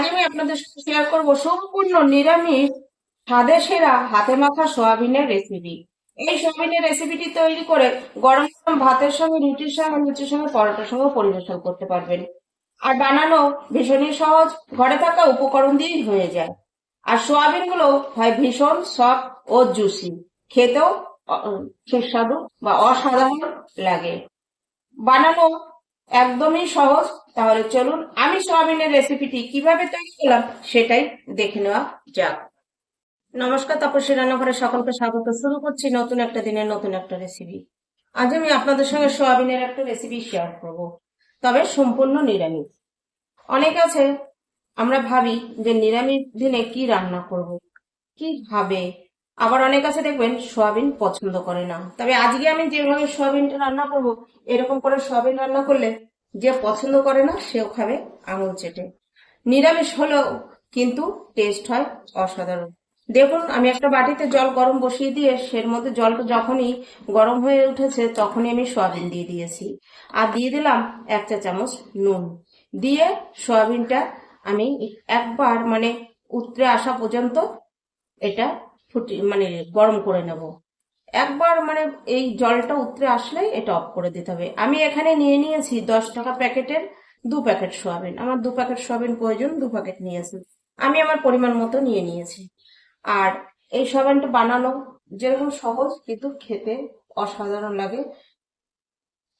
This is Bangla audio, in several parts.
আজ আমি আপনাদের সাথে শেয়ার করব সম্পূর্ণ নিরামিষ স্বাদে সেরা হাতে মাখা সোয়াবিনের রেসিপি এই সোয়াবিনের রেসিপিটি তৈরি করে গরম গরম ভাতের সঙ্গে, রুটির সঙ্গে লুচির সঙ্গে, পরোটার সঙ্গে পরিবেশন করতে পারবেন। আর বানানো ভীষণই সহজ, ঘরে থাকা উপকরণ দিয়েই হয়ে যায়। আর সোয়াবিনগুলো হয় ভীষণ সফট ও জুসি খেতেও সুস্বাদু বা অসাধারণ লাগে। বানানো একদমই সহজ। তাহলে চলুন আমি সোয়াবিনের রেসিপিটি কীভাবে তৈরি করলাম সেটাই দেখে নেওয়া যাক। নমস্কার তপস্বী রান্নাঘরে সকলকে স্বাগত। শুরু করছি নতুন একটা দিনের নতুন একটা রেসিপি আজ আমি আপনাদের সঙ্গে সোয়াবিনের একটা রেসিপি শেয়ার করব, তবে সম্পূর্ণ নিরামিষ। অনেক আছে, আমরা ভাবি যে নিরামিষ দিনে কি রান্না করব, কি ভাবে আবার অনেক আছে দেখবেন সোয়াবিন পছন্দ করে না। তবে আজকে আমি যেভাবে সোয়াবিনটা রান্না করব, এরকম করে সোয়াবিন রান্না করলে যে পছন্দ করে না, সেও খাবে আঙুল চেটে। নিরামিষ হলেও কিন্তু টেস্ট হয় অসাধারণ। দেখুন, আমি একটা বাটিতে জল গরম বসিয়ে দিয়ে সের মধ্যে জলটা যখনই গরম হয়ে উঠেছে, তখনই আমি সয়াবিন দিয়ে দিয়েছি। আর দিয়ে দিলাম এক চা চামচ নুন। দিয়ে সয়াবিনটা আমি একবার মানে উতরে আসা পর্যন্ত এটা ফুটি মানে গরম করে নেব। একবার মানে এই জলটা উতরে আসলেই এটা অফ করে দিতে হবে। আমি এখানে নিয়ে নিয়েছি দশ টাকা প্যাকেটের দু প্যাকেট সোয়াবিন। আমার দু প্যাকেট সোয়াবিন প্রয়োজন, দু প্যাকেট নিয়েছি। আমি আমার পরিমাণ মতো নিয়ে নিয়েছি। আর এই সোয়াবিনটা বানানো যেরকম সহজ, কিন্তু খেতে অসাধারণ লাগে।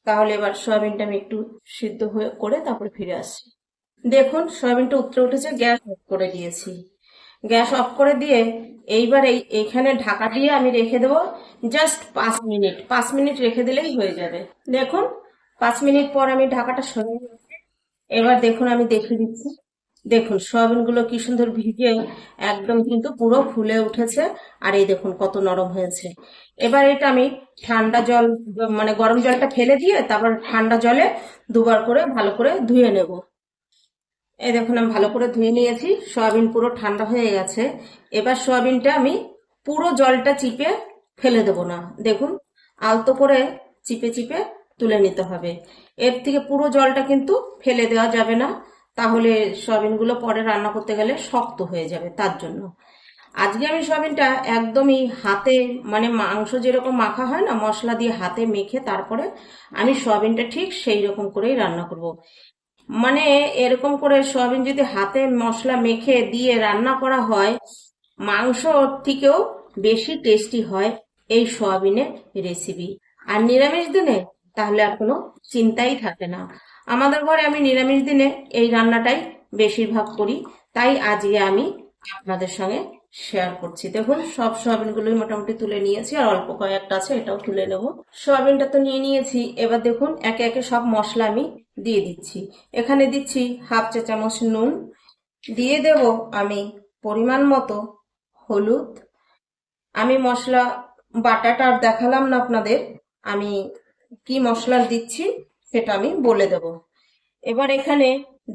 তাহলে এবার সোয়াবিনটা আমি একটু সিদ্ধ হয়ে করে তারপরে ফিরে আসছি। দেখুন, সোয়াবিনটা উতরে উঠেছে, গ্যাস অফ করে দিয়েছি। গ্যাস অফ করে দিয়ে এইবার এই এইখানে ঢাকা দিয়ে আমি রেখে দেবো। জাস্ট পাঁচ মিনিট পাঁচ মিনিট রেখে দিলেই হয়ে যাবে। দেখুন, পাঁচ মিনিট পর আমি ঢাকাটা সরিয়ে। এবার দেখুন, আমি দেখে দিচ্ছি। দেখুন সয়াবিনগুলো কি সুন্দর ভিজে একদম কিন্তু পুরো ফুলে উঠেছে। আর এই দেখুন, কত নরম হয়েছে। এবার এটা আমি ঠান্ডা জল মানে গরম জলটা ফেলে দিয়ে তারপর ঠান্ডা জলে দুবার করে ভালো করে ধুয়ে নেব। এই দেখুন, আমি ভালো করে ধুয়ে নিয়েছি। সয়াবিন পুরো ঠান্ডা হয়ে গেছে। এবার সয়াবিনটা আমি পুরো জলটা চিপে ফেলে দেব না। দেখুন, আলতো করে চিপে চিপে তুলে নিতে হবে। এর থেকে পুরো জলটা কিন্তু ফেলে দেওয়া যাবে না। তাহলে সয়াবিনগুলো পরে রান্না করতে গেলে শক্ত হয়ে যাবে তার জন্য। আজকে আমি সয়াবিনটা একদমই হাতে মানে মাংস যেরকম মাখা হয় না, মশলা দিয়ে হাতে মেখে তারপরে আমি সয়াবিনটা ঠিক সেই রকম করেই রান্না করব। মানে এরকম করে সয়াবিন যদি হাতে মশলা মেখে দিয়ে রান্না করা হয়, মাংস থেকেও বেশি টেস্টি হয় এই সয়াবিনের রেসিপি আর নিরামিষ দিনে তাহলে আর কোনো চিন্তাই থাকে না। আমাদের ঘরে আমি নিরামিষ দিনে এই রান্নাটাই বেশিরভাগ করি। তাই আজকে আমি আপনাদের সঙ্গে শেয়ার করছি। দেখুন, সব সয়াবিনগুলোই মোটামুটি তুলে নিয়েছি, আর অল্প কয়েকটা আছে, এটাও তুলে নেব। সয়াবিনটা তো নিয়ে নিয়েছি। এবার দেখুন, একে একে সব মশলা আমি দিয়ে দিচ্ছি। এখানে দিচ্ছি হাফ চা চামচ নুন। দিয়ে দেব আমি পরিমাণ মতো হলুদ। আমি মশলা, বাটাটা আর দেখালাম না আপনাদের। আমি কি মশলা দিচ্ছি সেটা আমি বলে দেব। এবার এখানে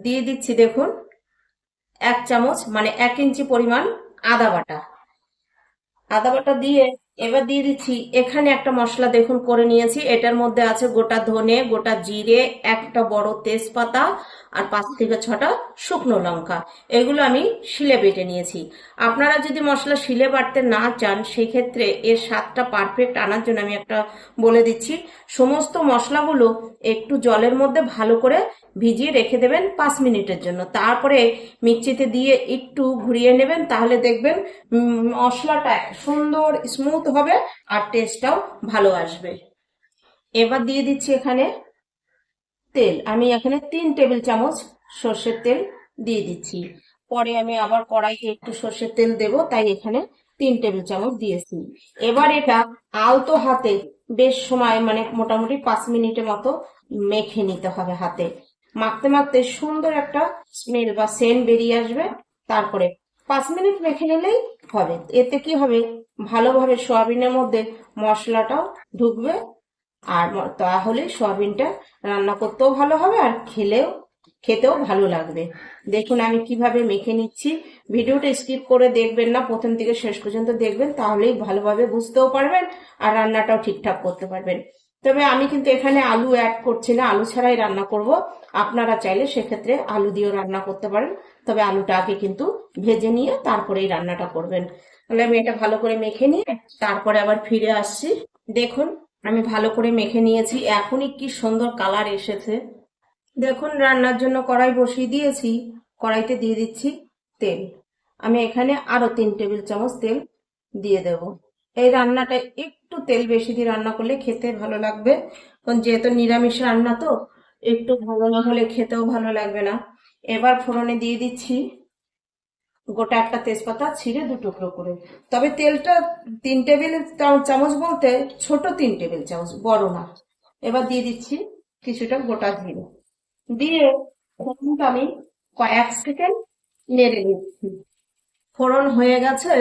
দিয়ে দিচ্ছি দেখুন, এক চামচ মানে এক ইঞ্চি পরিমাণ আদা বাটা। আদা বাটা দিয়ে এবার দিয়ে দিচ্ছি এখানে একটা মশলা দেখুন করে নিয়েছি। এটার মধ্যে আছে গোটা ধনে, গোটা জিরে, একটা বড় তেজপাতা আর পাঁচ থেকে ছটা শুকনো লঙ্কা। এগুলো আমি শিলে বেটে নিয়েছি। আপনারা যদি মশলা শিলে বাটতে না চান সেই ক্ষেত্রে এর স্বাদটা পারফেক্ট আনার জন্য আমি একটা বলে দিচ্ছি। সমস্ত মশলাগুলো একটু জলের মধ্যে ভালো করে ভিজিয়ে রেখে দেবেন পাঁচ মিনিটের জন্য। তারপরে মিক্সিতে দিয়ে একটু ঘুরিয়ে নেবেন, তাহলে দেখবেন মশলাটা সুন্দর স্মুথ হবে আর টেস্টটাও ভালো আসবে। এবার দিয়ে দিচ্ছি এখানে তেল। আমি এখানে তিন টেবিল চামচ সর্ষের তেল দিয়ে দিচ্ছি। পরে আমি আবার কড়াইয়ে একটু সর্ষের তেল দেব, তাই এখানে তিন টেবিল চামচ দিয়েছি। এবার এটা আলতো হাতে বেশ সময় মানে মোটামুটি পাঁচ মিনিটের মতো মেখে নিতে হবে হাতে। মাখতে মাখতে সুন্দর একটা স্মেল বা সেন্ট বেরিয়ে আসবে। তারপরে পাঁচ মিনিট মেখে নিলেই হবে। এতে কি হবে? ভালোভাবে সোয়াবিনের মধ্যে মশলাটাও ঢুকবে। আর তাহলে সয়াবিনটা রান্না করতেও ভালো হবে আর খেলেও, খেতেও ভালো লাগবে। দেখুন আমি কীভাবে মেখে নিচ্ছি। ভিডিওটা স্কিপ করে দেখবেন না, প্রথম থেকে শেষ পর্যন্ত দেখবেন, তাহলেই ভালোভাবে বুঝতেও পারবেন আর রান্নাটাও ঠিকঠাক করতে পারবেন। তবে আমি কিন্তু এখানে আলু অ্যাড করছি না, আলু ছাড়াই রান্না করব। আপনারা চাইলে সেক্ষেত্রে আলু দিয়েও রান্না করতে পারেন। তবে আলুটা আগে কিন্তু ভেজে নিয়ে তারপরে এই রান্নাটা করবেন। তাহলে আমি এটা ভালো করে মেখে নিয়ে তারপরে আবার ফিরে আসছি। দেখুন, আমি ভালো করে মেখে নিয়েছি। এখনই কি সুন্দর কালার এসেছে। দেখুন, রান্নার জন্য কড়াই বসিয়ে দিয়েছি। কড়াইতে দিয়ে দিচ্ছি তেল। আমি এখানে আরও তিন টেবিল চামচ তেল দিয়ে দেব। এই রান্নাটা একটু তেল বেশি দিয়ে রান্না করলে খেতে ভালো লাগবে। কারণ যেহেতু নিরামিষ রান্না তো, একটু ভালো না হলে খেতেও ভালো লাগবে না। এবার ফোড়নে দিয়ে দিচ্ছি গোটা একটা তেজপাতা, ছিঁড়ে দু টুকরো করে। তবে তেলটা তিন টেবিল চামচ বলতে ছোট তিন টেবিল চামচ, বড় না। এবার দিয়ে দিচ্ছি কিছুটা গোটা জিরে। দিয়ে আমি কয়েক সেকেন্ড নেড়ে নিচ্ছি। ফোড়ন হয়ে গেছে।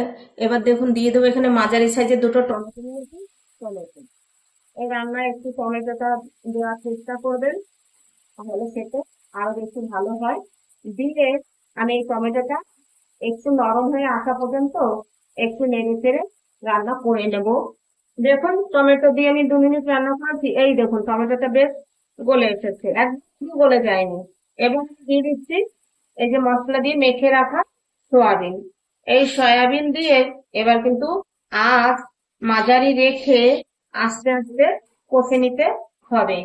এবার দেখুন, দিয়ে দেবো এখানে মাঝারি সাইজের দুটো টমেটো নিয়েছি। টমেটো। এই রান্নায় একটু টমেটোটা দেওয়ার চেষ্টা করবেন, তাহলে খেতে আরও বেশি ভালো হয়। দিয়ে আমি এই টমেটোটা একটু নরম হয়ে আসা পর্যন্ত একটু নেড়ে চেড়ে রান্না করে নেব। দেখুন, টমেটো দিয়ে আমি দু মিনিট রান্না করেছি। এই দেখুন, টমেটোটা বেশ গলে এসেছে, একদম গলে যায়নি। এবং দিয়ে দিচ্ছি এই যে মশলা দিয়ে মেখে রাখা সয়াবিন। এই সয়াবিন দিয়ে এবার কিন্তু আজ মাঝারি রেখে আস্তে আস্তে কষে নিতে হবে।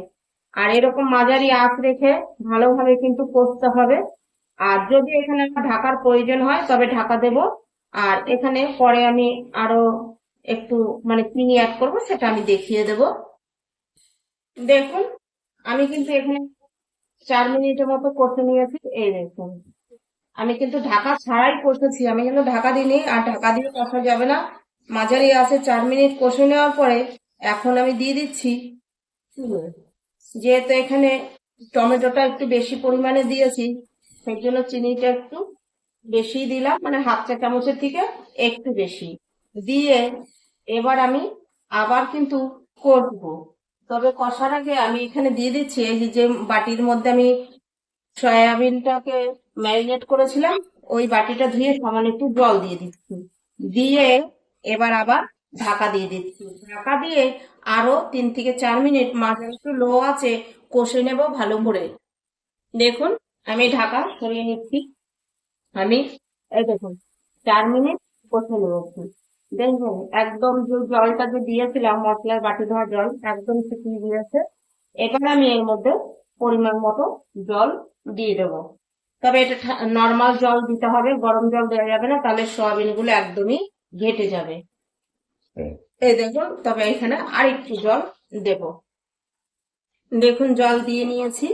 আর এরকম মাঝারি আঁচ রেখে ভালোভাবে কিন্তু কষতে হবে। আর যদি এখানে আমার ঢাকার প্রয়োজন হয়, তবে ঢাকা দেব। আর এখানে পরে আমি আরও একটু মানে চিনি অ্যাড করব, সেটা আমি দেখিয়ে দেব। দেখুন, আমি কিন্তু এখানে চার মিনিটের মতো কষে নিয়েছি। এই দেখুন। আমি কিন্তু ঢাকা ছাড়াই কষেছি আমি কিন্তু ঢাকা দিইনি, আর ঢাকা দিয়ে কষা যাবে না। মাঝারি আছে চার মিনিট কষে নেওয়ার পরে এখন আমি দিয়ে দিচ্ছি। যেহেতু এখানে টমেটোটা একটু বেশি পরিমাণে দিয়েছি, সেই জন্য চিনিটা একটু বেশি দিলাম মানে হাফ চা চামচের থেকে একটু বেশি। দিয়ে এবার আমি আবার কিন্তু কষবো তবে কষার আগে আমি এখানে দিয়ে দিচ্ছি, এই যে বাটির মধ্যে আমি সয়াবিনটাকে ম্যারিনেট করেছিলাম, ওই বাটিটা ধুয়ে সামান্য একটু জল দিয়ে দিচ্ছি। দিয়ে এবার আবার ঢাকা দিয়ে দিচ্ছি। ঢাকা দিয়ে আরও তিন থেকে চার মিনিট মাঝে একটু লো আছে, কষে নেব ভালো করে। দেখুন, আমি ঢাকা সরিয়ে নিচ্ছি। আমি এই দেখুন, চার মিনিট কষে নেবছি দেখুন, একদম যে জলটা যে দিয়েছিলাম, মশলার বাটি ধোয়া জল, একদম শুকিয়ে গিয়েছে। এবার আমি এর মধ্যে পরিমাণ মতো জল দিয়ে দেবো। তবে এটা নর্মাল জল দিতে হবে গরম জল দেওয়া যাবে না তাহলে সয়াবিনগুলো একদমই ঘেটে যাবে। এই দেখুন তবে এখানে আরেকটু জল দেব। দেখুন জল দিয়ে নিয়েছি।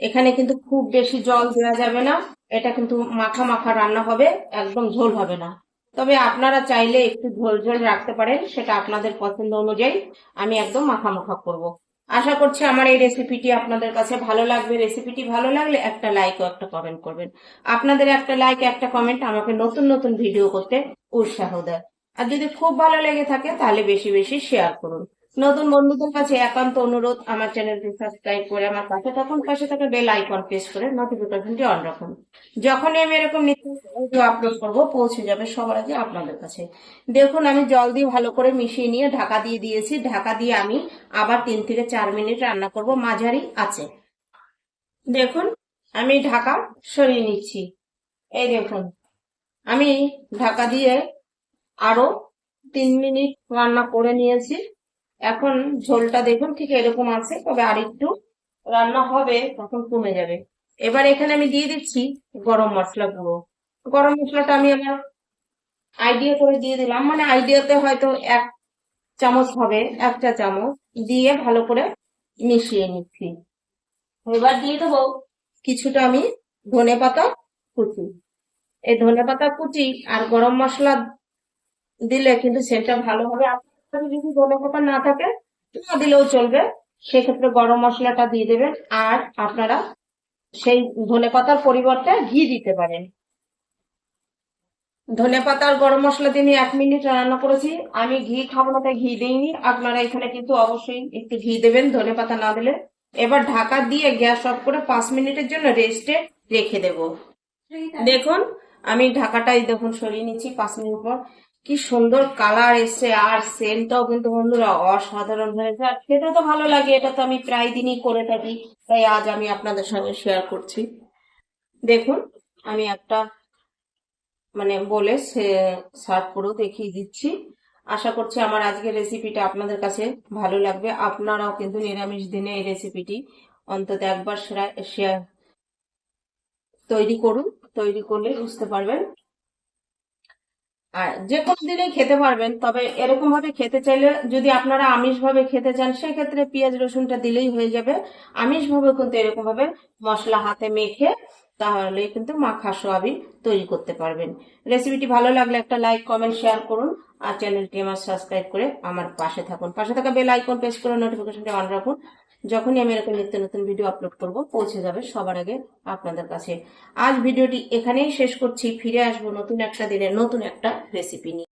এখানে কিন্তু খুব বেশি জল দেওয়া যাবে না এটা কিন্তু মাখা মাখা রান্না হবে একদম ঝোল হবে না। তবে আপনারা চাইলে একটু ঝোল ঝোল রাখতে পারেন সেটা আপনাদের পছন্দ অনুযায়ী আমি একদম মাখা মাখা করব। আশা করছি আমার এই রেসিপিটি আপনাদের কাছে ভালো লাগবে। রেসিপিটি ভালো লাগলে একটা লাইক ও একটা কমেন্ট করবেন। আপনাদের একটা লাইক একটা কমেন্ট আমাকে নতুন নতুন ভিডিও করতে উৎসাহ দেয়। আর যদি খুব ভালো লেগে থাকে তাহলে বেশি বেশি শেয়ার করুন। নতুন বন্ধুদের কাছে একান্ত অনুরোধ আমার চ্যানেলটি সাবস্ক্রাইব করে আমার পাশে থাকুন। পাশে থাকা বেল আইকন প্রেস করে নোটিফিকেশনটি অন রাখুন। যখনই আমি এরকম নিত্য আপলোড করব, পৌঁছে যাবে সবার আগে আপনাদের কাছে। দেখুন, আমি জল দিয়ে ভালো করে মিশিয়ে নিয়ে ঢাকা দিয়ে দিয়েছি। ঢাকা দিয়ে আমি আবার তিন থেকে চার মিনিট রান্না করব। মাঝারি আছে। দেখুন, আমি ঢাকা সরিয়ে নিচ্ছি। এই দেখুন, আমি ঢাকা দিয়ে আরও তিন মিনিট রান্না করে নিয়েছি। এখন ঝোলটা দেখুন ঠিক এরকম আছে, তবে আর একটু রান্না হবে, তখন কমে যাবে। এবার এখানে আমি দিয়ে দিচ্ছি গরম মশলা গুঁড়ো। গরম মশলাটা আমি আমার আইডিয়া করে দিয়ে দিলাম মানে আইডিয়াতে হয়তো এক চামচ হবে, একটা চামচ দিয়ে ভালো করে মিশিয়ে নিচ্ছি। এবার দিয়ে দেবো কিছুটা আমি ধনে পাতা কুচি। এই ধনে পাতা কুচি আর গরম মশলা দিলে কিন্তু সেটা ভালো হবে। যদি ধনে পাতা না থাকে না দিলেও চলবে। সেক্ষেত্রে গরম মশলাটা দিয়ে দেবেন আর আপনারা সেই ধনে পাতার পরিবর্তে ঘি দিতে পারেন। ধনে পাতা আর গরম মশলা দিয়ে আমি এক মিনিট রান্না করেছি। আমি ঘি খাব না তাই ঘি দিইনি। আপনারা এখানে কিন্তু অবশ্যই একটু ঘি দেবেন ধনে পাতা না দিলে। এবার ঢাকা দিয়ে গ্যাস অফ করে পাঁচ মিনিটের জন্য রেস্টে রেখে দেব। দেখুন আমি ঢাকাটাই দেখুন সরিয়ে নিচ্ছি পাঁচ মিনিট পর। কি সুন্দর কালার এসছে। আর সেন্টটাও কিন্তু বন্ধুরা অসাধারণ হয়েছে। আর খেতে তো ভালো লাগে, এটা তো আমি প্রায় দিনই করে থাকি। তাই আজ আমি আপনাদের সঙ্গে শেয়ার করছি। দেখুন, আমি একটা মানে বলে সে সার্ভ করেও দেখিয়ে দিচ্ছি। আশা করছি আমার আজকের রেসিপিটা আপনাদের কাছে ভালো লাগবে। আপনারাও কিন্তু নিরামিষ দিনে এই রেসিপিটি অন্তত একবার শেয়ার তৈরি করুন। তৈরি করলে বুঝতে পারবেন আর যে কোনো দিনেই খেতে পারবেন, তবে এরকম ভাবে খেতে চাইলে যদি আপনারা আমিষ ভাবে খেতে চান, সেক্ষেত্রে পেঁয়াজ রসুনটা দিলেই হয়ে যাবে। আমিষ ভাবে কিন্তু এরকম ভাবে মশলা হাতে মেখে তাহলে কিন্তু মাখা সোয়াবিন তৈরি করতে পারবেন। রেসিপিটি ভালো লাগলে একটা লাইক, কমেন্ট, শেয়ার করুন আর চ্যানেলটি আমার সাবস্ক্রাইব করে আমার পাশে থাকুন। পাশে থাকা বেল আইকন প্রেস করে নোটিফিকেশনটা অন রাখুন। যখনই আমি এরকম নিত্য নতুন ভিডিও আপলোড করব, পৌঁছে যাবে সবার আগে আপনাদের কাছে। আজ ভিডিওটি এখানেই শেষ করছি। ফিরে আসব নতুন একটা দিনে নতুন একটা রেসিপি নিয়ে।